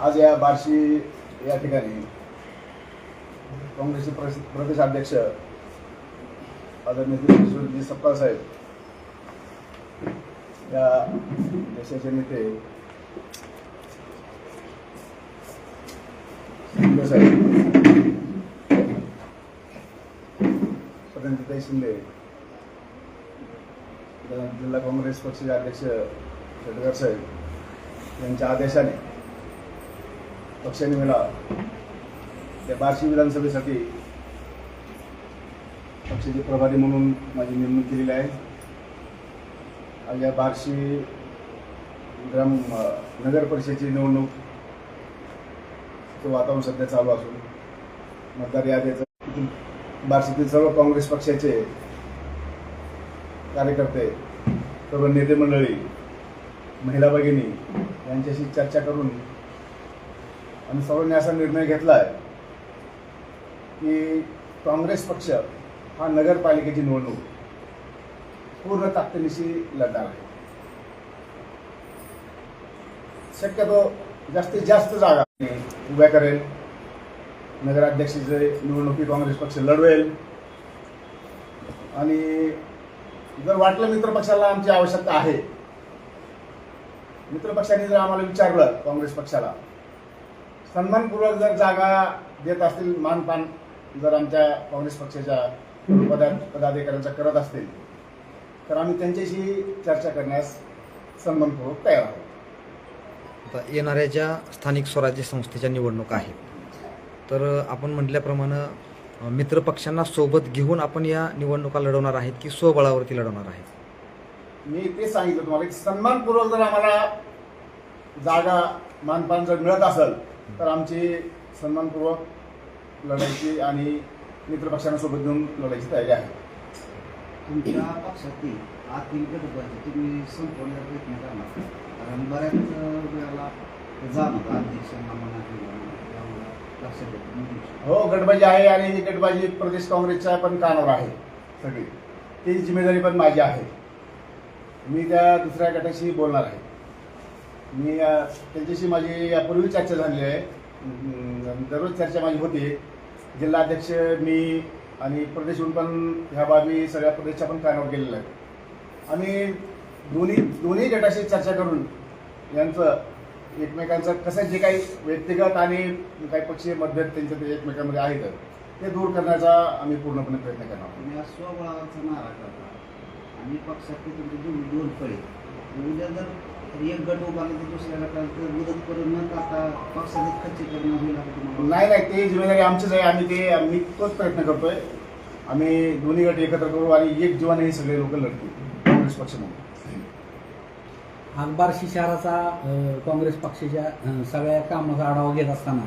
आज या बार्शी या ठिकाणी काँग्रेसचे प्रदेश प्रदेशाध्यक्ष आदरणीय दिलीपजी सप्ताह साहेब या देशाचे नेते शिंदे साहेब शिंदे जिल्हा काँग्रेस पक्षाचे अध्यक्ष शेटकर साहेब यांच्या आदेशाने पक्षाने मला त्या बार्शी विधानसभेसाठी पक्षाचे प्रभारी म्हणून माझी नेमणूक केलेली आहे. या बार्शी ग्राम नगर परिषदेची निवडणूक वातावरण सध्या चालू असून मतदार यादीचं बार्शीतील सर्व काँग्रेस पक्षाचे कार्यकर्ते सर्व नेते मंडळी महिला भगिनी यांच्याशी चर्चा करून आणि सर्वांनी असा निर्णय घेतला आहे की काँग्रेस पक्ष हा नगरपालिकेची निवडणूक पूर्ण ताकदीनिशी लढणार आहे. शक्यतो जास्तीत जास्त जागा उभ्या करेल. नगराध्यक्षाचे निवडणुकी काँग्रेस पक्ष लढवेल. आणि जर वाटलं मित्र पक्षाला आमची आवश्यकता आहे मित्र पक्षाने जर आम्हाला विचारलं काँग्रेस पक्षाला सन्मानपूर्वक जर जागा देत असतील मानपान जर आमच्या काँग्रेस पक्षाच्या पदा पदाधिकाऱ्यांचा करत असतील तर आम्ही त्यांच्याशी चर्चा करण्यास सन्मानपूर्वक तयार आहोत. आता येणाऱ्या ज्या स्थानिक स्वराज्य संस्थेच्या निवडणुका आहेत. तर आपण म्हटल्याप्रमाणे मित्रपक्षांना सोबत घेऊन आपण या निवडणुका लढवणार आहेत की स्वबळावरती लढवणार आहेत? मी ते सांगितलं तुम्हाला की सन्मानपूर्वक जर आम्हाला जागा मानपान जर मिळत असेल तर आमची सन्मानपूर्वक लढायची आणि मित्रपक्षांना सोबत घेऊन लढायची तयारी आहे. तुमच्या पक्षातील आतील गटबाजी तुम्ही संपवण्याचा प्रयत्न करणार कारण बऱ्याच वेळेला जाणवतं अध्यक्षांना म्हणा हो गटबाजी आहे आणि ही गटबाजी प्रदेश काँग्रेसच्या पण कानावर आहे सगळी. ती जिम्मेदारी पण माझी आहे. मी त्या दुसऱ्या गटाशी बोलणार आहे. मी त्यांच्याशी माझी यापूर्वी चर्चा झालेली आहे. दररोज चर्चा माझी होती. जिल्हाध्यक्ष मी आणि प्रदेशहून पण ह्या बाबी सगळ्या प्रदेशच्या पण कानावर गेलेल्या आहेत. आणि दोन्ही दोन्ही गटाशी चर्चा करून यांचं एकमेकांचं कसं जे काही व्यक्तिगत आणि काही पक्षीय मतभेद त्यांच्या ते एकमेकांमध्ये आहेत ते दूर करण्याचा आम्ही पूर्णपणे प्रयत्न करणार आहोत. तुम्ही आज स्वबळाचा नारा करता. आणि पक्षातले तुमचे दोन दोन फळे. उद्या जर एक गट उभारला तर दुसऱ्या गटाला तर मदत करून न करता पक्षाचे खच्चीकरण होईल असं तुम्हाला. नाही नाही ते जिम्मेदारी आमचीच आहे. आम्ही ते आम्ही तोच प्रयत्न करतोय. आम्ही दोन्ही गट एकत्र करू आणि एक जीवन हे सगळे लोक लढतील काँग्रेस पक्ष म्हणून शहराचा अ, काँग्रेस पक्षाच्या अ, सगळ्या कामाचा आढावा घेत असताना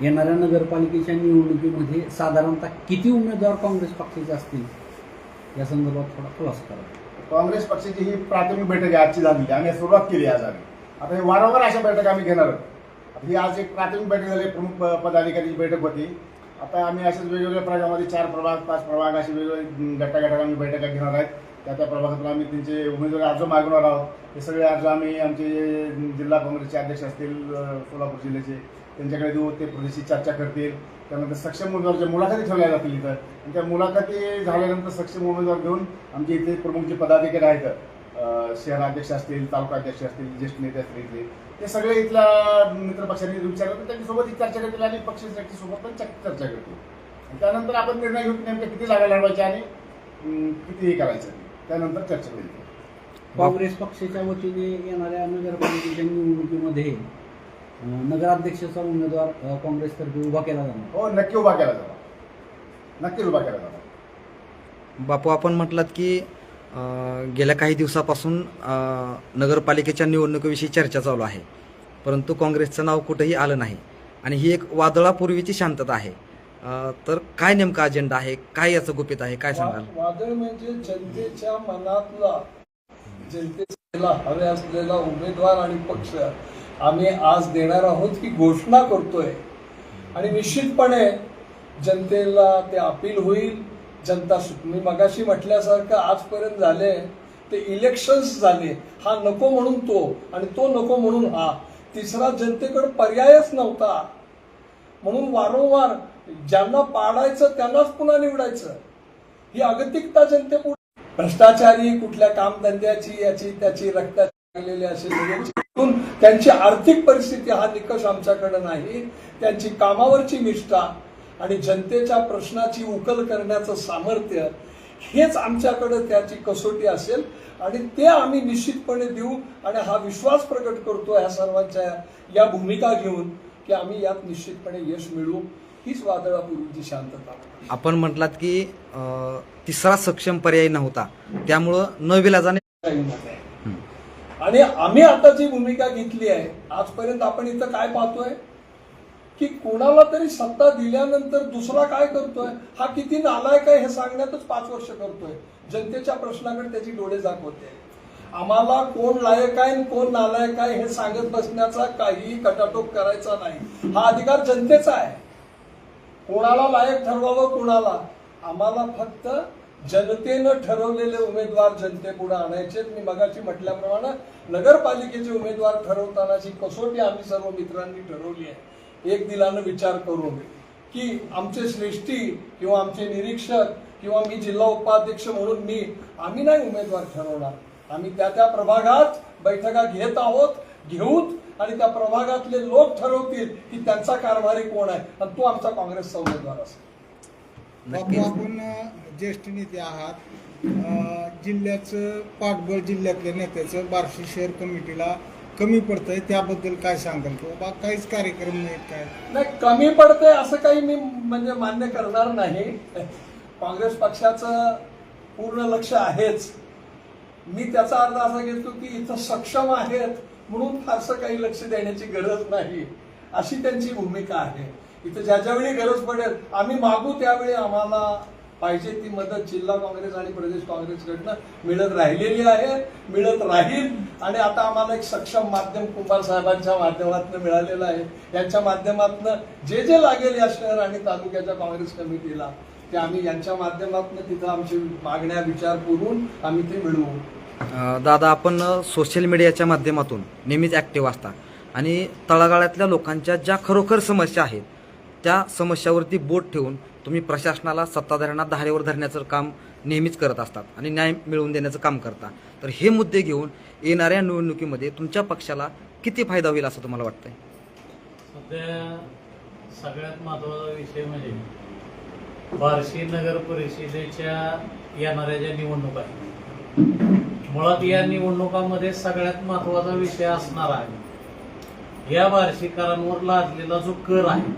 येणाऱ्या नगरपालिकेच्या निवडणुकीमध्ये साधारणतः किती उमेदवार काँग्रेस पक्षाचे असतील? या संदर्भात थोडा खुलासा करा. काँग्रेस पक्षाची ही प्राथमिक बैठक आहे आजची झालेली आम्ही सुरुवात केली आज आम्ही. आता हे वारंवार अशा बैठक आम्ही घेणार. आहोत. ही आज एक प्राथमिक बैठक झाली प्रमुख प- बैठक होती. आता आम्ही अशाच वेगवेगळ्या प्रभागामध्ये चार प्रभाग पाच प्रभाग असे वेगवेगळे गटागटात आम्ही बैठका घेणार आहेत. त्या त्या प्रभागातून आम्ही त्यांचे उमेदवारी अर्ज मागवणार आहोत. हे सगळे अर्ज आम्ही आमचे जिल्हा काँग्रेसचे अध्यक्ष असतील सोलापूर जिल्ह्याचे त्यांच्याकडे देऊ ते प्रदेशी चर्चा करतील. त्यानंतर सक्षम उमेदवारच्या मुलाखती ठेवल्या जातील इथं आणि त्या मुलाखती झाल्यानंतर सक्षम उमेदवार घेऊन आमचे इथे प्रमुख जे पदाधिकारी आहेत शहर अध्यक्ष असतील तालुका अध्यक्ष असतील ज्येष्ठ नेते असतील इथले ते सगळे इथल्या मित्रपक्षांनी विचारलं तर त्यांच्यासोबत ही चर्चा करतील आणि पक्षाच्या पण चर्चा करतील. त्यानंतर आपण निर्णय घेऊ नेमकं किती जागा लढवायच्या आणि किती हे करायचं? त्यानंतर चर्चा होईल. काँग्रेस पक्षाच्या वतीने येणाऱ्या नगरपालिकेच्या निवडणुकीमध्ये नगराध्यक्षाचा उमेदवार काँग्रेसतर्फे उभा केला जाणार. हो नक्की उभा केला जाणार. नक्कीच उभा केला जाणार. बापू आपण म्हटलात की अ, गेल्या काही दिवसापासून अ, नगरपालिकेच्या निवडणुकीविषयी चर्चा चालू आहे. परंतु काँग्रेसचं नाव कुठंही आलं नाही. आणि ही एक वादळापूर्वीची शांतता आहे. अ, तर काय नेमका अजेंडा आहे? काय याचं गुपित आहे? काय सांगाल? वा- वादळ म्हणजे जनतेच्या मनातला जनतेला हवे असलेला उमेदवार आणि पक्ष. आम्ही आज देणार आहोत ही घोषणा करतोय. आणि निश्चितपणे जनतेला ते अपील होईल. जनता सु- मी मगाशी म्हटल्यासारखं आजपर्यंत झाले ते इलेक्शन्स झाले. हा नको म्हणून तो आणि तो नको म्हणून हा. तिसरा जनतेकडे पर्यायच नव्हता. म्हणून वारंवार ज्यांना पाडायचं त्यांनाच पुन्हा निवडायचं. ही अगतिकता जनतेपुढे. भ्रष्टाचारी कुठल्या कामधंद्याची याची त्याची रक्ताची लागलेली असे त्यांची आर्थिक परिस्थिती हा निकष आमच्याकडे नाही. त्यांची कामावरची निष्ठा आणि जनतेच्या प्रश्नाची उकल करण्याचं सामर्थ्य हेच आमच्याकडे त्याची कसोटी असेल आणि ते आम्ही निश्चितपणे देऊ आणि हा विश्वास प्रकट करतो ह्या सर्वांच्या या भूमिका घेऊन की आम्ही यात निश्चितपणे यश मिळवू. हीच वादळापूर्वीची शांतता. आपण म्हटलात की अं, तिसरा सक्षम पर्याय नव्हता. त्यामुळं न काही नाही. आणि आम्ही आता जी भूमिका घेतली आहे आजपर्यंत आपण इथं काय पाहतोय? की कोणाला तरी सत्ता दिल्यानंतर दुसरा काय करतोय? हा किती नालायक आहे हे सांगण्यातच पाच वर्ष करतोय. जनतेच्या प्रश्नाकडे त्याची डोळे दाखवते आम्हाला कोण लायक आहे आणि कोण नालायक आहे हे सांगत बसण्याचा काही कटाटोप करायचा नाही. हा अधिकार जनतेचा आहे. कोणाला लायक ठरवावं कोणाला? आम्हाला फक्त जनतेनं ठरवलेले उमेदवार जनतेपुढे आणायचे मी मगाशी म्हटल्याप्रमाणे नगरपालिकेचे उमेदवार ठरवतानाची कसोटी आम्ही सर्व मित्रांनी ठरवली आहे. एक दिलानं विचार करून की आमचे श्रेष्ठी किंवा आमचे निरीक्षक किंवा मी जिल्हा उपाध्यक्ष म्हणून मी आम्ही नाही उमेदवार ठरवणार. आम्ही त्या त्या प्रभागात बैठका घेत आहोत घेऊन आणि त्या प्रभागातले लोक ठरवतील की त्यांचा कारभारी कोण आहे. आणि तो आमचा काँग्रेसचा उमेदवार असेल. आपण ज्येष्ठ नेते आहात. जिल्ह्याचं पाठबळ जिल्ह्यातल्या नेत्याचं बार्शी शहर कमिटीला कमी पडतंय त्याबद्दल काय सांगाल? बा काहीच कार्यक्रम नाहीत काय? नाही कमी पडतंय असं काही मी म्हणजे मान्य करणार नाही. काँग्रेस पक्षाचं पूर्ण लक्ष आहेच. मी त्याचा अर्थ असा घेतो की इथं सक्षम आहेत म्हणून फारसं काही लक्ष देण्याची गरज नाही. अशी त्यांची भूमिका आहे. इथं ज्या ज्यावेळी गरज पडेल आम्ही मागू त्यावेळी आम्हाला पाहिजे ती मदत जिल्हा काँग्रेस आणि प्रदेश काँग्रेसकडनं मिळत राहिलेली आहे मिळत राहील. आणि आता आम्हाला एक सक्षम माध्यम कुंभार साहेबांच्या माध्यमातून मिळालेलं आहे. यांच्या माध्यमातून जे जे लागेल या शहर आणि तालुक्याच्या काँग्रेस कमिटीला ते आम्ही यांच्या माध्यमातून तिथं आमची मागण्या विचार करून आम्ही ते मिळवू. दादा आपण सोशल मीडियाच्या माध्यमातून नेहमीच ॲक्टिव्ह असता आणि तळागाळातल्या लोकांच्या ज्या खरोखर समस्या आहेत त्या समस्यावरती बोट ठेवून तुम्ही प्रशासनाला सत्ताधाऱ्यांना धारेवर धरण्याचं काम नेहमीच करत असतात आणि न्याय मिळवून देण्याचं काम करता. तर हे मुद्दे घेऊन येणाऱ्या निवडणुकीमध्ये तुमच्या पक्षाला किती फायदा होईल असं तुम्हाला वाटतंय? सध्या सगळ्यात महत्त्वाचा विषय म्हणजे बार्शी नगर परिषदेच्या येणाऱ्या ज्या निवडणुका आहेत मुळात या निवडणुकामध्ये सगळ्यात महत्त्वाचा विषय असणार आहे. या बार्शीकरांवर लादलेला जो कर आहे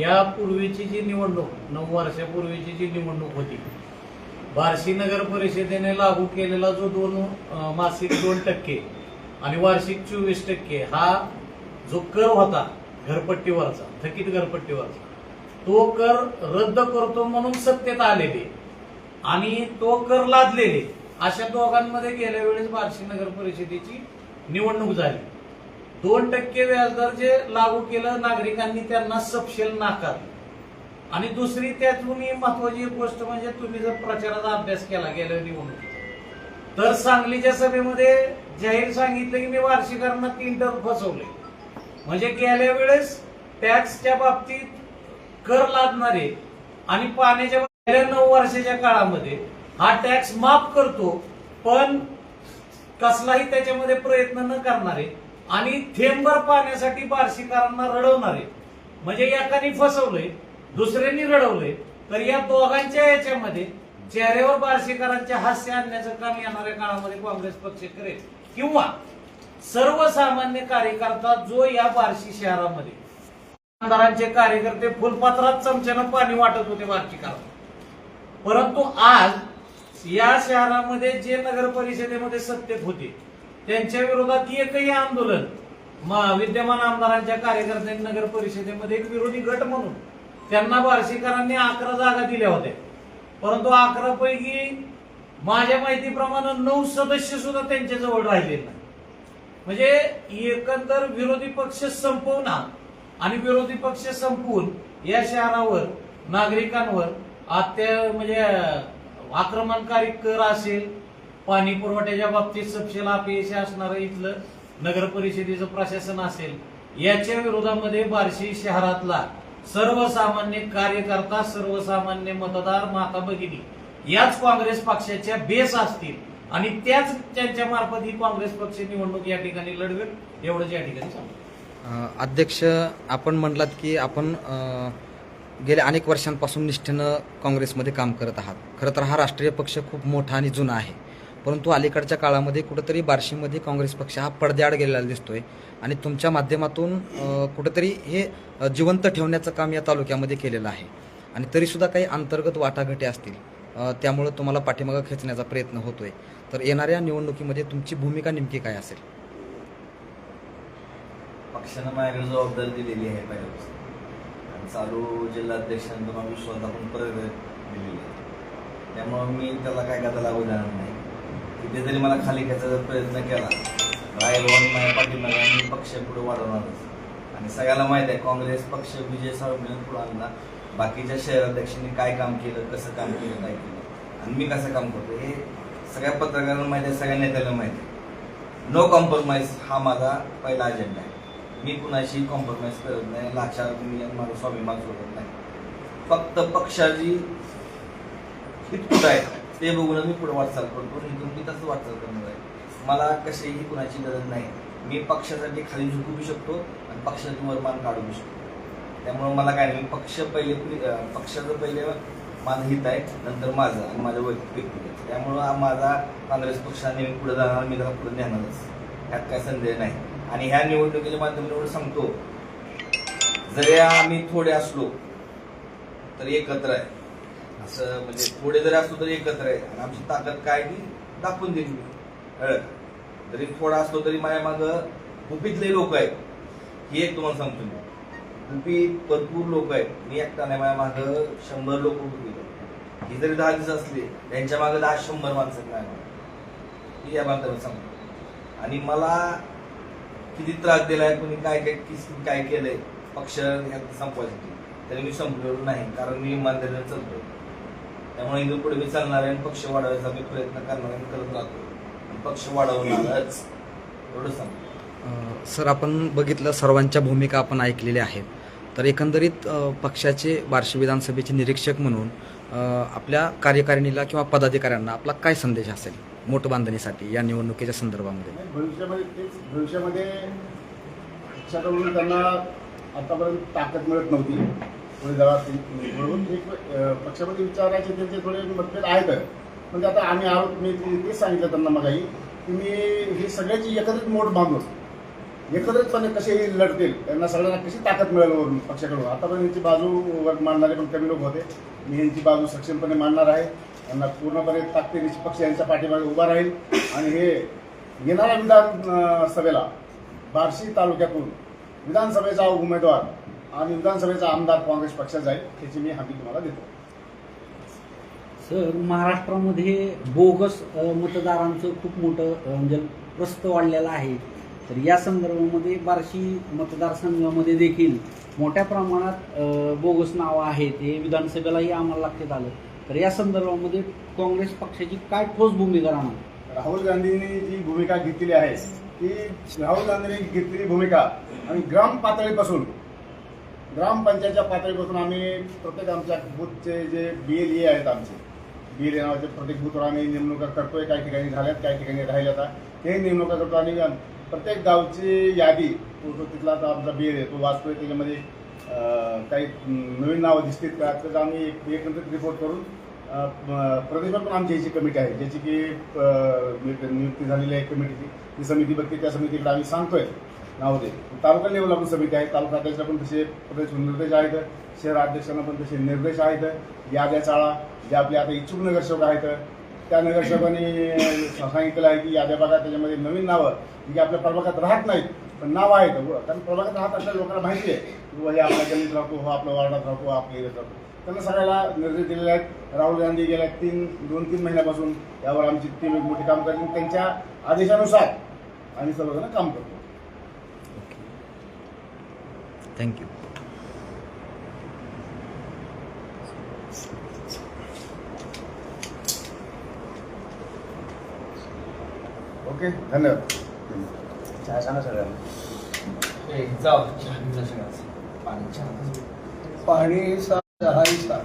यापूर्वीची जी निवडणूक नऊ वर्षापूर्वीची जी निवडणूक होती बार्शी नगर परिषदेने लागू केलेला जो दोन मासिक दोन टक्के आणि वार्षिक चोवीस टक्के हा जो कर होता घरपट्टीवरचा थकीत घरपट्टीवरचा तो कर रद्द करतो म्हणून सत्तेत आलेले आणि तो कर लादलेले अशा दोघांमध्ये गेल्या वेळेस बार्शी नगर परिषदेची निवडणूक झाली. दोन टक्के व्याजदर जे लागू केलं नागरिकांनी त्यांना सपशेल नाकारलं. आणि दुसरी त्यातून महत्वाची गोष्ट म्हणजे तुम्ही जर प्रचाराचा अभ्यास केला गेल्या निवडणुकीत तर सांगलीच्या सभेमध्ये जाहीर सांगितलं की मी वार्षिकांना तीन टर्म फसवले म्हणजे गेल्या वेळेस टॅक्सच्या बाबतीत कर लादणारे आणि पाण्याच्या गेल्या नऊ वर्षाच्या काळामध्ये हा टॅक्स माफ करतो पण कसलाही त्याच्यामध्ये प्रयत्न न करणारे आणि थेंबर पाण्यासाठी बार्शीकरांना रडवणारे म्हणजे एकाने फसवलंय दुसऱ्यांनी रडवलंय तर या दोघांच्या याच्यामध्ये चेहऱ्यावर बार्शीकरांचे हास्य आणण्याचं काम येणाऱ्या काळामध्ये काँग्रेस पक्ष करेल. किंवा सर्वसामान्य कार्यकर्ता जो या बार्शी शहरामध्ये आमदारांचे कार्यकर्ते फुलपात्रात चमच्यानं पाणी वाटत होते बार्शीकरांना. परंतु आज या शहरामध्ये जे नगर परिषदेमध्ये सत्तेत होते त्यांच्या विरोधात एकही आंदोलन विद्यमान आमदारांच्या कार्यकर्त्यांनी नगर परिषदेमध्ये एक विरोधी गट म्हणून त्यांना बार्शीकरांनी अकरा जागा दिल्या होत्या. परंतु अकरा पैकी माझ्या माहितीप्रमाणे नऊ सदस्य सुद्धा त्यांच्याजवळ राहिले नाही. म्हणजे एकंदर विरोधी पक्ष संपवणार आणि विरोधी पक्ष संपवून या शहरावर नागरिकांवर आत्या म्हणजे आक्रमणकारी कर असेल पाणी पुरवठ्याच्या बाबतीत सपशेल अपयशी असणारं इथलं नगर परिषदेचं प्रशासन असेल याच्या विरोधामध्ये बार्शी शहरातला सर्वसामान्य कार्यकर्ता सर्वसामान्य मतदार माता भगिनी याच काँग्रेस पक्षाच्या बेस असतील आणि त्याच त्यांच्या मार्फत ही काँग्रेस पक्ष निवडणूक या ठिकाणी लढवेल एवढंच या ठिकाणी सांगतो. अध्यक्ष आपण म्हणलात की आपण गेल्या अनेक वर्षांपासून निष्ठेनं काँग्रेसमध्ये काम करत आहात. खरं तर हा राष्ट्रीय पक्ष खूप मोठा आणि जुना आहे. परंतु अलीकडच्या काळामध्ये कुठंतरी बार्शीमध्ये काँग्रेस पक्ष हा पडद्याआड गेलेला दिसतोय आणि तुमच्या माध्यमातून कुठंतरी हे जिवंत ठेवण्याचं काम या तालुक्यामध्ये केलेलं आहे. आणि तरीसुद्धा काही अंतर्गत वाटाघाटी असतील त्यामुळं तुम्हाला पाठीमागं खेचण्याचा प्रयत्न होतोय. तर येणाऱ्या निवडणुकीमध्ये तुमची भूमिका नेमकी काय असेल? पक्षानं माझ्याकडे जबाबदारी दिलेली आहे पहिल्यापासून. चालू जिल्हाध्यक्षांचा मला विश्वास आपण परत दिलेली आहे. त्यामुळं मी त्याला काय करता लागू देणार नाही. तिथे जरी मला खाली घ्यायचा जर प्रयत्न केला. राहील म्हणून माझ्या पाठीमागे मी पक्ष पुढे वाढवणारच आणि सगळ्याला माहीत आहे काँग्रेस पक्ष विजय सावंत पुढे आणला. बाकीच्या शहराध्यक्षांनी काय काम केलं कसं काम केलं काय केलं. आणि मी कसं काम करतो हे सगळ्या पत्रकारांना माहिती आहे सगळ्या नेत्यांना माहिती आहे. नो कॉम्प्रोमाइज हा माझा पहिला अजेंडा आहे. मी कुणाशी कॉम्प्रोमाइज करत नाही. लाचार मी माझा स्वाभिमान सोडत नाही. फक्त पक्षाची हित कुठं आहे ते बघूनच मी पुढे वाटचाल करतो. इथून मी तसं वाटचाल करणार आहे. मला कशाही कुणाची गरज नाही. मी पक्षासाठी खाली झुकू बी शकतो आणि पक्षाची वरमान काढू बी शकतो. त्यामुळं मला काय नाही मी पक्ष पहिले पक्षाचं पहिले माझं हित आहे नंतर माझं आणि माझ्या वैयक्तिक व्यक्तिगत त्यामुळं माझा काँग्रेस पक्षाने मी पुढे जाणार मी त्याला पुढे नेणारच. ह्यात काय संदेह नाही. आणि ह्या निवडणुकीच्या माध्यमातून एवढं सांगतो जरी आम्ही थोडे असलो तर एकत्र आहे. असं म्हणजे थोडे जरी असलो तरी एकत्र आहे. आणि आमची ताकद काय ती दाखवून देईल मी. कळलं? जरी थोडा असलो तरी माझ्या मागं गुपितले लोक आहेत. ही एक तुम्हाला सांगतो मी. गुपित भरपूर लोक आहेत. मी एकटा नाही. माझ्या मागं शंभर लोक गुपित आहेत. ही जरी दहा दिवस असली त्यांच्या मागं दहा शंभर माणसं नाही ही या बांधवाला सांगतो. आणि मला किती त्रास दिलाय कोणी काय काय किस काय केलंय पक्ष संपवायसाठी तरी मी संपलेलो नाही कारण मी इमानदारीने चालतो त्यामुळे इथून पुढे मी चालणार आहे आणि पक्ष वाढवायचा मी प्रयत्न करणार आहे करत राहतो पक्ष वाढवणारच एवढं सांगतो. सर आपण बघितलं सर्वांच्या भूमिका आपण ऐकलेल्या आहेत. तर एकंदरीत पक्षाचे बार्शी विधानसभेचे निरीक्षक म्हणून आपल्या कार्यकारिणीला किंवा पदाधिकाऱ्यांना आपला काय संदेश असेल? मोठ बांधणीसाठी या निवडणुकीच्या संदर्भामध्ये? भविष्यामध्ये तेच भविष्यामध्ये पक्षाकडून त्यांना आतापर्यंत ताकद मिळत नव्हती. थोडी जरा म्हणून एक पक्षामध्ये विचारायचे त्यांचे थोडे मतभेद आहेत. म्हणजे आता आम्ही आहोत मी ते- तेच सांगितलं त्यांना मगाही की मी हे सगळ्याची एकत्रित मोठ बांधून एकत्रितपणे कसे लढतील त्यांना सगळ्यांना कशी ताकद मिळेल वरून पक्षाकडून? आतापर्यंत यांची बाजू वर मांडणारे पण कमी लोक होते. मी यांची बाजू सक्षमपणे मांडणार आहे. त्यांना पूर्णपणे ताकदीनिशी पक्ष यांच्या पाठीमागे उभा राहील. आणि हे येणाऱ्या विधान सभेला बार्शी तालुक्यातून विधानसभेचा उमेदवार आणि विधानसभेचा आमदार काँग्रेस पक्षात जाईल त्याची मी हमी तुम्हाला देतो. सर महाराष्ट्रामध्ये बोगस मतदारांचं खूप मोठं म्हणजे प्रस्त वाढलेलं आहे. तर या संदर्भामध्ये बार्शी मतदारसंघामध्ये देखील मोठ्या प्रमाणात बोगस नावं आहेत. हे विधानसभेलाही आम्हाला लक्षात आलं. तर या संदर्भामध्ये काँग्रेस पक्षाची काय ठोस भूमिका राहणार? राहुल गांधींनी जी भूमिका घेतलेली आहे ती राहुल गांधींनी घेतलेली भूमिका आणि ग्राम पातळीपासून ग्रामपंचायतच्या पातळीपासून आम्ही प्रत्येक आमच्या बूथचे जे बी एल ए आहेत आमचे बी एल ए नावाचे प्रत्येक बूथवर आम्ही नेमणुका करतोय काही ठिकाणी झाल्यात काही ठिकाणी राहिल्यात ते नेमणुका करतो आणि प्रत्येक गावची यादी तो तिथला आमचा बी एल आहे तो वाचतोय त्याच्यामध्ये काही नवीन नावं दिसतील का? त्याचा आम्ही एक एकत्रित रिपोर्ट करून अं, प्रदेशात पण आमची याची कमिटी आहे ज्याची की नियुक्ती झालेली आहे कमिटीची ती समिती बघते त्या समितीकडे आम्ही सांगतोय नाव दे. तालुका लेवलला पण समिती आहे तालुका अध्यक्षला पण तसे प्रदेश निर्देश आहेत शहर अध्यक्षांना पण तसे निर्देश आहेत याद्या चाळा जे आपले आता इच्छुक नगरसेवक आहेत त्या नगरसेवकांनी सांगितलेलं आहे की याद्या बघा त्याच्यामध्ये नवीन नावं जी आपल्या प्रभागात राहत नाहीत पण नाव आहेत कारण प्रभागात राहत असलेल्या लोकांना माहिती आहे की बुवा हे आपल्या गल्लीत राहतो हो आपल्या वार्डात राहतो आपल्या एरियात राहतो. त्यांना सगळ्याला निर्देश दिलेले आहेत. राहुल गांधी गेल्या तीन दोन तीन महिन्यापासून यावर आमची टीम एक मोठी काम करते. त्यांच्या आदेशानुसार आम्ही सर्वजण काम करतो. थँक्यू ओके धन्यवाद. सांगा सगळ्यांना चहा सगळ्यांचं. पाणी चहा पाणी सा चहाही सा